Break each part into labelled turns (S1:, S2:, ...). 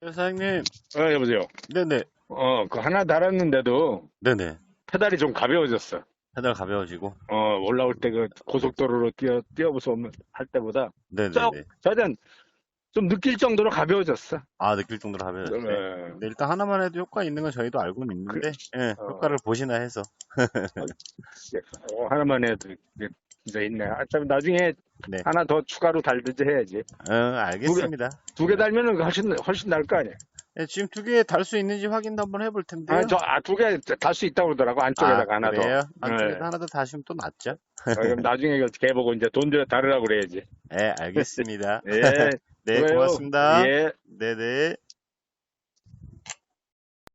S1: 네, 사장님.
S2: 어, 여보세요.
S1: 네네.
S2: 어, 그 하나 달았는데도
S1: 네네.
S2: 페달이 좀 가벼워졌어.
S1: 페달 가벼워지고.
S2: 어, 올라올 때 그 고속도로로 뛰어, 뛰어보서 할 때보다
S1: 네네네.
S2: 쩍, 저는 좀 느낄 정도로 가벼워졌어.
S1: 아, 느낄 정도로 가벼워졌네.
S2: 네.
S1: 네, 일단 하나만 해도 효과 있는 건 저희도 알고는 있는데, 예,
S2: 어.
S1: 효과를 보시나 해서.
S2: 어, 하나만 해도 진짜 있네. 아, 참, 나중에
S1: 네.
S2: 하나 더 추가로 달든지 해야지.
S1: 어, 알겠습니다.
S2: 두 개 달면은 훨씬, 훨씬 나을 거 아니야.
S1: 예, 지금 두 개 달 수 있는지 확인도 한번 해볼 텐데요.
S2: 아, 저, 아, 두 개 달 수 있다고 그러더라고. 안쪽에다가 하나 더.
S1: 그래요? 안쪽에다
S2: 네.
S1: 하나 더 다시면 또 낫죠?
S2: 어, 그럼 나중에 걔 보고 이제 돈 들여 다르라고 그래야지.
S1: 예, 알겠습니다.
S2: 예.
S1: 네,
S2: 그래요.
S1: 고맙습니다.
S2: 예.
S1: 네네.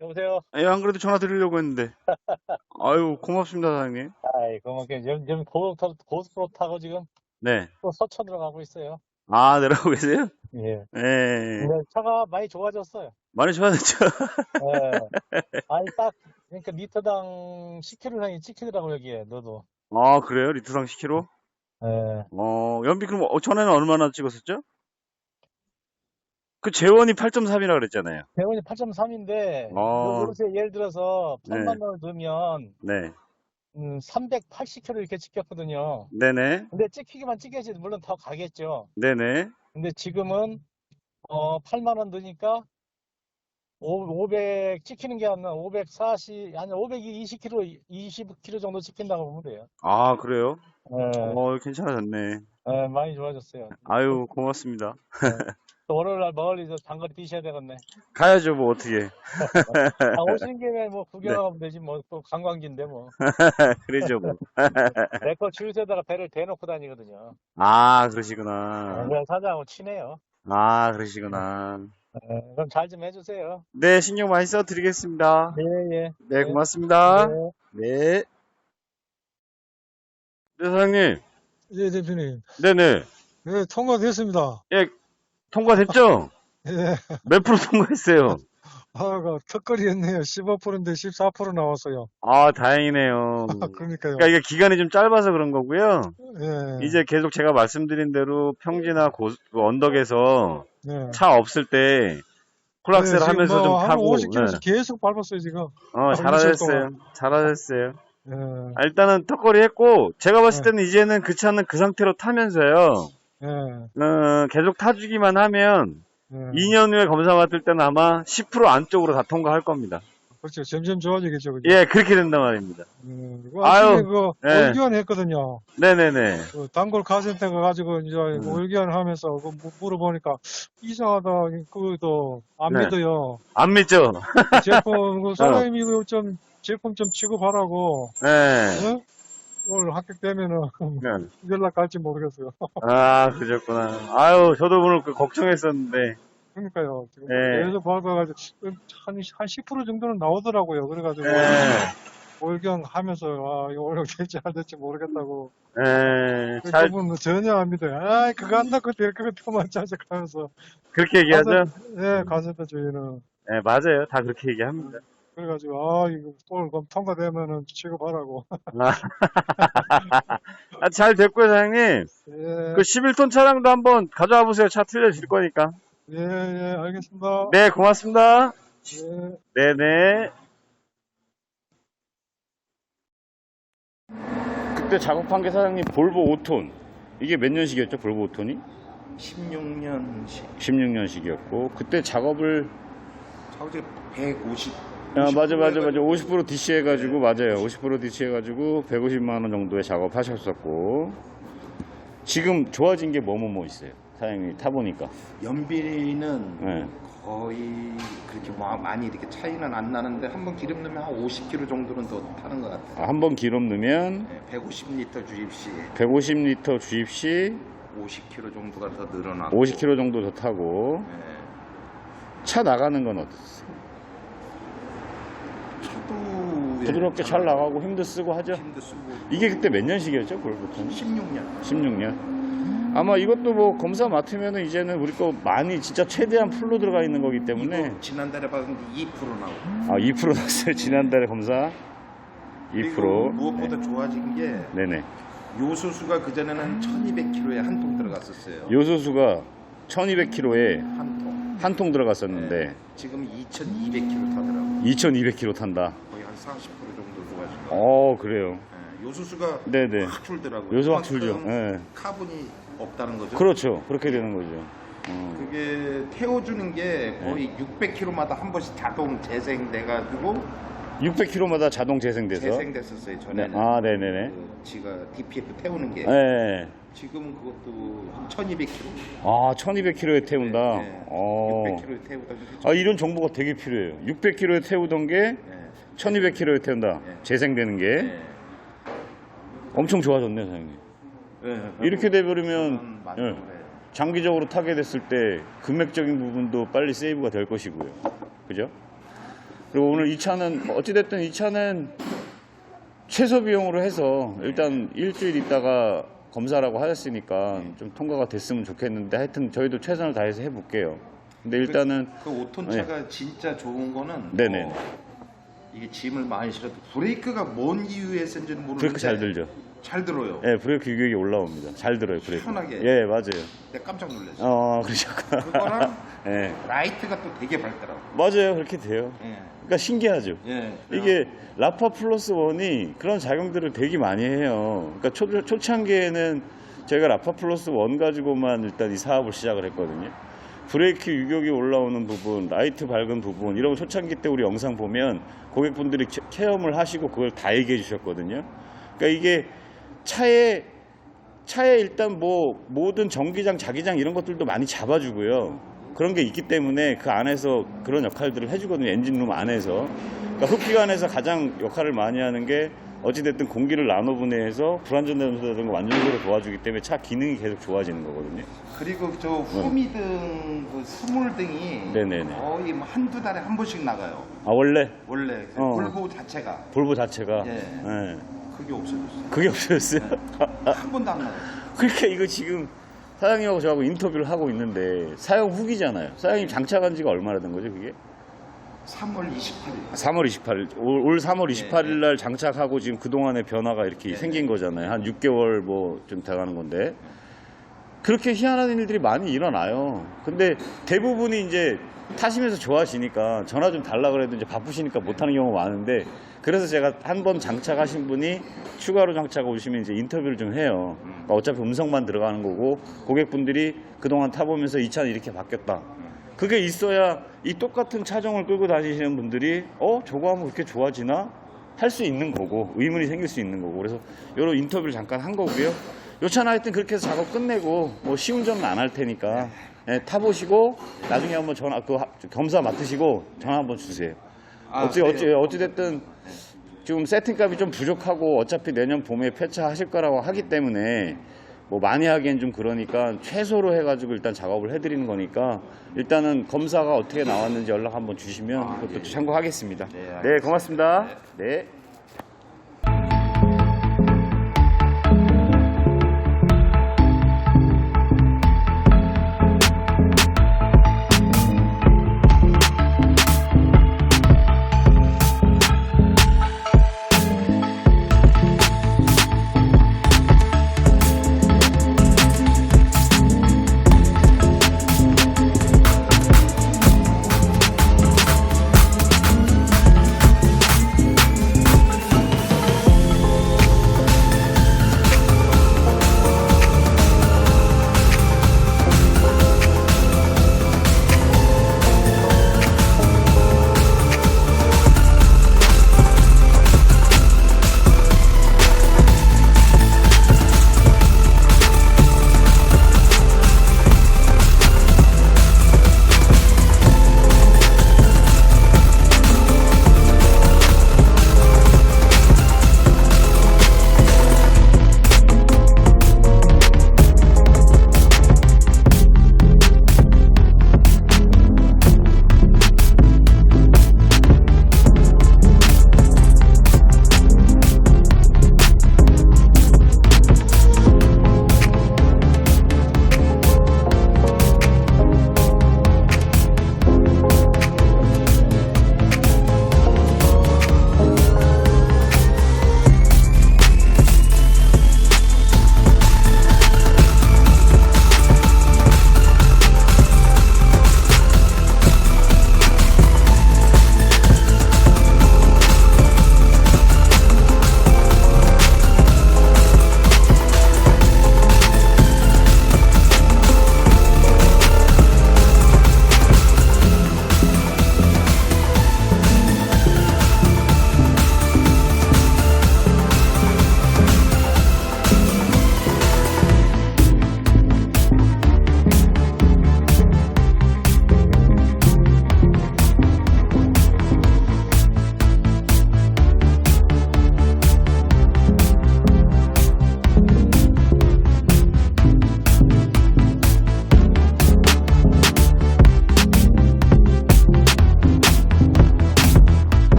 S3: 여보세요?
S1: 예, 안 그래도 전화 드리려고 했는데. 아유, 고맙습니다, 사장님.
S3: 아이, 그만큼 지금, 지금 고속도로, 고속도로 타고 지금
S1: 네.
S3: 또 서천으로 가고 있어요.
S1: 아, 내려가고 계세요?
S3: 예.
S1: 예.
S3: 근데 차가 많이 좋아졌어요.
S1: 많이 좋아졌죠?
S3: 예. 아니, 딱, 그러니까 리터당 10km량이 찍히더라고, 여기에, 너도.
S1: 아, 그래요? 리터당 10km?
S3: 예.
S1: 어, 연비 그럼 어, 전에는 얼마나 찍었었죠? 그 재원이 8.3이라 그랬잖아요.
S3: 대원이 8.3인데,
S1: 어.
S3: 요새 예를 들어서
S1: 네.
S3: 8만 원을 넣으면,
S1: 네.
S3: 음, 380km 이렇게 찍혔거든요.
S1: 네네.
S3: 근데 찍히기만 찍혀야지, 물론 더 가겠죠.
S1: 네네.
S3: 근데 지금은, 어, 8만 원 넣으니까, 500 찍히는 게 아니라 540, 아니 520km, 20km 정도 찍힌다고 보면 돼요.
S1: 아, 그래요?
S3: 예,
S1: 어, 괜찮아졌네.
S3: 예, 많이 좋아졌어요.
S1: 아유, 고맙습니다.
S3: 또 월요일 날 멀리서 장거리 뛰셔야 되겠네.
S1: 가야죠, 뭐, 어떻게.
S3: 아, 오시는 김에 뭐 구경하면 되지 뭐 또 관광지인데 뭐.
S1: 그러죠, 뭐.
S3: 내거 주유소에다가 배를 대놓고 다니거든요.
S1: 아, 그러시구나.
S3: 그냥 사장하고 친해요.
S1: 아, 그러시구나.
S3: 예, 그럼 잘 좀 해주세요.
S1: 네, 신경 많이 써드리겠습니다.
S3: 예, 예.
S1: 네, 고맙습니다.
S3: 네.
S1: 네. 네, 사장님.
S4: 예, 대표님.
S1: 네네.
S4: 예, 통과됐습니다.
S1: 통과됐죠?
S4: 예,
S1: 몇 프로 통과했어요?
S4: 아, 그 턱걸이였네요. 15%인데 14% 나왔어요.
S1: 아, 다행이네요.
S4: 아, 그러니까요.
S1: 그러니까 이게 기간이 좀 짧아서 그런 거고요.
S4: 예,
S1: 이제 계속 제가 말씀드린 대로 평지나 고, 그 언덕에서
S4: 예.
S1: 차 없을 때 콜락셀
S4: 네, 지금
S1: 하면서
S4: 뭐좀한
S1: 타고.
S4: 50km 계속 밟았어요, 지금.
S1: 네. 어, 잘하셨어요. 잘하셨어요.
S4: 예,
S1: 아, 일단은 턱걸이 했고, 제가 봤을
S4: 네.
S1: 때는 이제는 그 차는 그 상태로 타면서요,
S4: 예,
S1: 어, 계속 타주기만 하면,
S4: 예.
S1: 2년 후에 검사 받을 때는 아마 10% 안쪽으로 다 통과할 겁니다.
S4: 그렇죠. 점점 좋아지겠죠, 그죠?
S1: 예, 그렇게 된단 말입니다.
S4: 예. 그
S1: 아유,
S4: 그,
S1: 예.
S4: 월교환 했거든요.
S1: 네네네.
S4: 그 단골 카센터 가가지고 이제
S1: 음.
S4: 월교환 하면서 그 무- 물어보니까 이상하다. 그것도 안
S1: 네.
S4: 믿어요.
S1: 안 믿죠?
S4: 제품, 그 사장님이 그좀 제품 좀 취급하라고.
S1: 네.
S4: 어? 오늘 합격되면은
S1: 네.
S4: 연락 갈지 모르겠어요.
S1: 아, 그러셨구나. 아유, 저도 오늘 그 걱정했었는데,
S4: 그러니까요. 지금
S1: 네.
S4: 계속 밟아가지고 한, 한 10% 정도는 나오더라고요. 그래가지고
S1: 네.
S4: 월경 하면서 아, 이거 월경 될지 안 될지 모르겠다고.
S1: 네, 잘,
S4: 그분은 전혀 안 믿어요. 아, 그거 안 넣고 될것 같으면 자작하면서.
S1: 그렇게 얘기하죠?
S4: 예, 가센터 주인은.
S1: 네, 맞아요. 다 그렇게 얘기합니다.
S4: 그래가지고 아, 이거 오늘 그럼 통과되면은 취급하라고.
S1: 아, 잘 됐고요, 사장님.
S4: 예,
S1: 그 11톤 차량도 한번 가져와 보세요. 차 틀려질 거니까.
S4: 예, 예, 알겠습니다.
S1: 네, 고맙습니다.
S4: 예.
S1: 네네. 그때 작업한 게 사장님 볼보 5톤. 이게 몇 년식이었죠, 볼보 5톤이?
S5: 16년씩
S1: 16년식이었고, 그때 작업을,
S5: 차우제 150
S1: 아, 맞아, 맞아, 맞아. 50% DC 해가지고, 맞아요. 50% DC 해가지고, 150만원 정도의 작업하셨었고, 지금 좋아진 게 뭐뭐 뭐 있어요? 사장님이 타보니까.
S5: 연비는
S1: 네.
S5: 거의 그렇게 뭐 많이 이렇게 차이는 안 나는데 한 번 기름 넣으면 한 50km 정도는 더 타는 것 같아요.
S1: 한 번 기름 넣으면,
S5: 네, 150리터 주입 시
S1: 150리터 주입 시
S5: 50km 정도가 더 늘어나고
S1: 50km 정도 더 타고,
S5: 네,
S1: 차 나가는 건 어떠세요?
S5: 차도 예,
S1: 부드럽게 잘 나가고 힘도 쓰고 하죠?
S5: 힘도 쓰고
S1: 이게 그때 몇 년식이었죠? 골프턴이?
S5: 16년
S1: 16년. 아마 이것도 뭐 검사 맡으면은 이제는 우리 거 많이 진짜 최대한 풀로 들어가 있는 거기 때문에
S5: 이거 지난달에 봤는데 2% 나오고
S1: 아, 2% 났어요. 지난달에 검사 2%.
S5: 그리고 무엇보다 좋아진 게
S1: 네네.
S5: 요소수가 그전에는 1200km에 한 통 들어갔었어요.
S1: 요소수가 1200km에
S5: 한 통.
S1: 한 통 들어갔었는데
S5: 지금 2,200km 타더라고요.
S1: 2,200km 탄다.
S5: 거의 한 40% 정도 좋아지고.
S1: 어 그래요.
S5: 예, 요수수가
S1: 네네.
S5: 확 줄더라고요.
S1: 요소 확 줄죠.
S5: 그만큼
S1: 예.
S5: 카본이 없다는 거죠.
S1: 그렇죠. 그렇게 되는 거죠. 어.
S5: 그게 태워주는 게 거의
S1: 네.
S5: 600km마다 한 번씩 자동 재생돼가지고
S1: 600km마다 자동 재생돼서.
S5: 재생됐었어요
S1: 네.
S5: 전에는.
S1: 아 네네네.
S5: 그 지가 DPF 태우는 게
S1: 네.
S5: 지금은 그것도 한 1,200km.
S1: 아 1200km에 태운다.
S5: 네,
S1: 어.
S5: 600km에 태우다
S1: 아 이런 정보가 되게 필요해요. 600km에 태우던 게
S5: 네.
S1: 1200km에 태운다.
S5: 네.
S1: 재생되는 게
S5: 네.
S1: 엄청 좋아졌네, 사장님.
S5: 네.
S1: 이렇게 돼버리면
S5: 만족을
S1: 예,
S5: 해요.
S1: 장기적으로 타게 됐을 때 금액적인 부분도 빨리 세이브가 될 것이고요. 그죠? 그리고 오늘 이 차는 어찌됐든 이 차는 최소 비용으로 해서 일단 일주일 있다가 검사라고 하셨으니까 좀 통과가 됐으면 좋겠는데 하여튼 저희도 최선을 다해서 해볼게요. 근데 일단은
S5: 그 5톤 차가 진짜 좋은 거는
S1: 네네.
S5: 뭐 이게 짐을 많이 실어도 브레이크가 뭔 이유에서인지는 모르는데
S1: 브레이크 잘 들죠?
S5: 잘 들어요.
S1: 예, 브레이크 유격이 올라옵니다. 잘 들어요, 브레이크.
S5: 편하게.
S1: 예, 맞아요.
S5: 내가 깜짝 놀랐어요.
S1: 어, 그러셨구나.
S5: 그거랑
S1: 예,
S5: 라이트가 또 되게 밝더라고.
S1: 맞아요. 그렇게 돼요.
S5: 예.
S1: 그러니까 신기하죠.
S5: 예.
S1: 이게 라파 플러스 원이 그런 작용들을 되게 많이 해요. 그러니까 초, 초창기에는 저희가 라파 플러스 원 가지고만 일단 이 사업을 시작을 했거든요. 브레이크 유격이 올라오는 부분, 라이트 밝은 부분, 이런 거 초창기 때 우리 영상 보면 고객분들이 체- 체험을 하시고 그걸 다 얘기해 주셨거든요. 그러니까 이게 차에 차에 일단 뭐 모든 전기장, 자기장 이런 것들도 많이 잡아주고요. 그런 게 있기 때문에 그 안에서 그런 역할들을 해주거든요. 엔진룸 안에서. 그러니까 흡기관에서 가장 역할을 많이 하는 게 어찌됐든 공기를 나눠 분해해서 불안전된다든가 완전적으로 도와주기 때문에 차 기능이 계속 좋아지는 거거든요.
S5: 그리고 저 후미등, 그 스몰등이
S1: 네네네.
S5: 거의 뭐 한두 달에 한 번씩 나가요.
S1: 아 원래
S5: 원래 그
S1: 어.
S5: 볼보 자체가
S1: 볼보 자체가
S5: 예.
S1: 예.
S5: 그게 없어졌어요.
S1: 그게 없어졌어요.
S5: 한 번도 안 나가요.
S1: 그러니까 이거 지금 사장님하고 저하고 인터뷰를 하고 있는데 사용 후기잖아요. 사장님 장착한 지가 얼마나 된 거죠, 그게?
S5: 3월 28일.
S1: 3월 28일, 올, 올 3월 28일
S5: 예,
S1: 날 장착하고 지금 그동안의 변화가 이렇게
S5: 네,
S1: 생긴 거잖아요. 한 6개월 뭐 좀 돼가는 건데. 그렇게 희한한 일들이 많이 일어나요. 근데 대부분이 이제 타시면서 좋아하시니까 전화 좀 달라 그래도 이제 바쁘시니까 못하는 경우가 많은데 그래서 제가 한 번 장착하신 분이 추가로 장착 오시면 이제 인터뷰를 좀 해요. 그러니까 어차피 음성만 들어가는 거고 고객분들이 그동안 타보면서 이 차는 이렇게 바뀌었다. 그게 있어야 이 똑같은 차종을 끌고 다니시는 분들이 어 저거 하면 그렇게 좋아지나 할 수 있는 거고 의문이 생길 수 있는 거고 그래서 이런 인터뷰를 잠깐 한 거고요. 요 차는 하여튼 그렇게 해서 작업 끝내고 뭐 시운전은 안 할 테니까 예, 타보시고 나중에 한번 전화 그 하- 검사 맡으시고 전화 한번 주세요.
S5: 아,
S1: 어찌
S5: 그래요?
S1: 어찌 어찌 됐든 지금 세팅값이 좀 부족하고 어차피 내년 봄에 폐차하실 거라고 하기 때문에 뭐 많이 하기엔 좀 그러니까 최소로 해가지고 일단 작업을 해드리는 거니까 일단은 검사가 어떻게 나왔는지 연락 한번 주시면
S5: 아,
S1: 그것도
S5: 예.
S1: 참고하겠습니다.
S5: 네,
S1: 네. 고맙습니다. 네.